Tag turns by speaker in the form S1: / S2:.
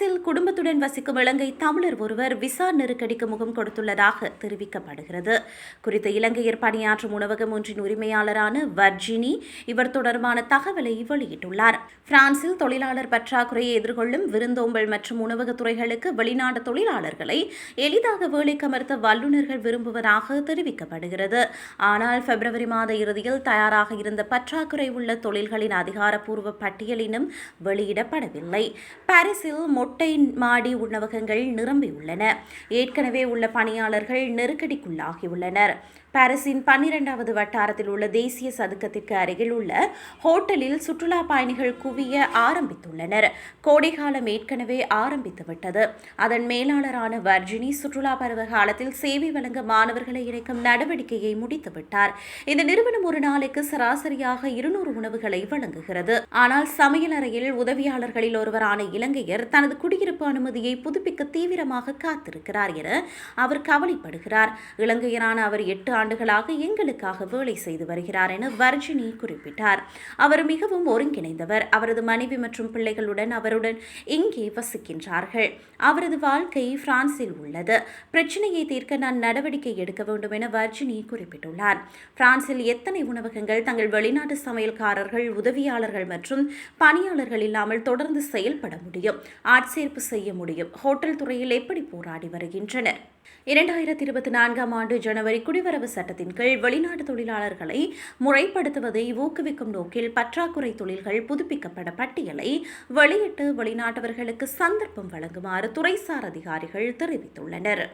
S1: பாரிஸில் குடும்பத்துடன் வசிக்கும் இலங்கை தமிழர் ஒருவர் விசா நெருக்கடிக்கு முகம் கொடுத்துள்ளதாக தெரிவிக்கப்படுகிறது. குறித்த இலங்கையர் பணியாற்றும் உணவகம் ஒன்றின் உரிமையாளரான வர்ஜினி இவர் தொடர்பான தகவலை வெளியிட்டுள்ளார். பிரான்சில் தொழிலாளர் பற்றாக்குறையை எதிர்கொள்ளும் விருந்தோம்பல் மற்றும் உணவகத் துறைகளுக்கு வெளிநாட்டு தொழிலாளர்களை எளிதாக வேலைக்கு அமர்த்த வல்லுநர்கள் விரும்புவதாக தெரிவிக்கப்படுகிறது. ஆனால் பிப்ரவரி மாத இறுதியில் தயாராக இருந்த பற்றாக்குறை உள்ள தொழில்களின் அதிகாரப்பூர்வ பட்டியலினும் வெளியிடப்படவில்லை. பாரிஸில் மொட்டை மாடி உணவகங்கள் நிரம்பியுள்ளன. ஏற்கனவே உள்ள பணியாளர்கள் நெருக்கடிக்குள்ளாகியுள்ளனர். பாரிஸின் பன்னிரெண்டாவது வட்டாரத்தில் உள்ள தேசிய சதுக்கத்திற்கு அருகில் உள்ள ஹோட்டலில் சுற்றுலா பயணிகள் குவிய ஆரம்பித்துள்ளனர். கோடைகாலம் ஏற்கனவே ஆரம்பித்துவிட்டது அதன் மேலாளரான வர்ஜினி சுற்றுலா பருவ காலத்தில் சேவை வழங்க மாணவர்களை இணைக்கும் நடவடிக்கையை முடித்துவிட்டார் இந்த நிறுவனம் ஒரு நாளைக்கு சராசரியாக இருநூறு உணவுகளை வழங்குகிறது. ஆனால் சமையல் அறையில் உதவியாளர்களில் ஒருவரான இலங்கையர் தனது குடியிருப்பு அனுமதியை புதுப்பிக்க தீவிரமாக காத்திருக்கிறார் என அவர் கவலைப்படுகிறார். இலங்கையரான அவர் எட்டு ஆண்டுகளாக எங்களுக்காக வேலை செய்து வருகிறார் என வர்ஜினி குறிப்பிட்டார். அவர் மிகவும் ஒருங்கிணைந்தவர். அவரது மனைவி மற்றும் பிள்ளைகளுடன் அவருடன் இங்கே வசிக்கின்றார்கள். அவரது வாழ்க்கை பிரான்சில் உள்ளது. பிரச்சனையை தீர்க்க நான் நடவடிக்கை எடுக்க வேண்டும் என வர்ஜினி குறிப்பிட்டுள்ளார். பிரான்சில் எத்தனை உணவகங்கள் தங்கள் வெளிநாட்டு சமையல்காரர்கள் உதவியாளர்கள் மற்றும் பணியாளர்கள் இல்லாமல் தொடர்ந்து செயல்பட முடியும்? ஆட்சேர்ப்பு செய்ய முடியும்? ஹோட்டல் துறையில் எப்படி போராடி வருகின்றனர்? இரண்டாயிரத்தி இருபத்தி நான்காம் ஆண்டு ஜனவரி குடிவரவு சட்டத்தின் கீழ் வெளிநாட்டு தொழிலாளர்களை முறைப்படுத்துவதை ஊக்குவிக்கும் நோக்கில் பற்றாக்குறை தொழில்கள் புதுப்பிக்கப்பட பட்டியலை வெளியிட்டு வெளிநாட்டவர்களுக்கு சந்தர்ப்பம் வழங்குமாறு துறைசார் அதிகாரிகள் தெரிவித்துள்ளனர்.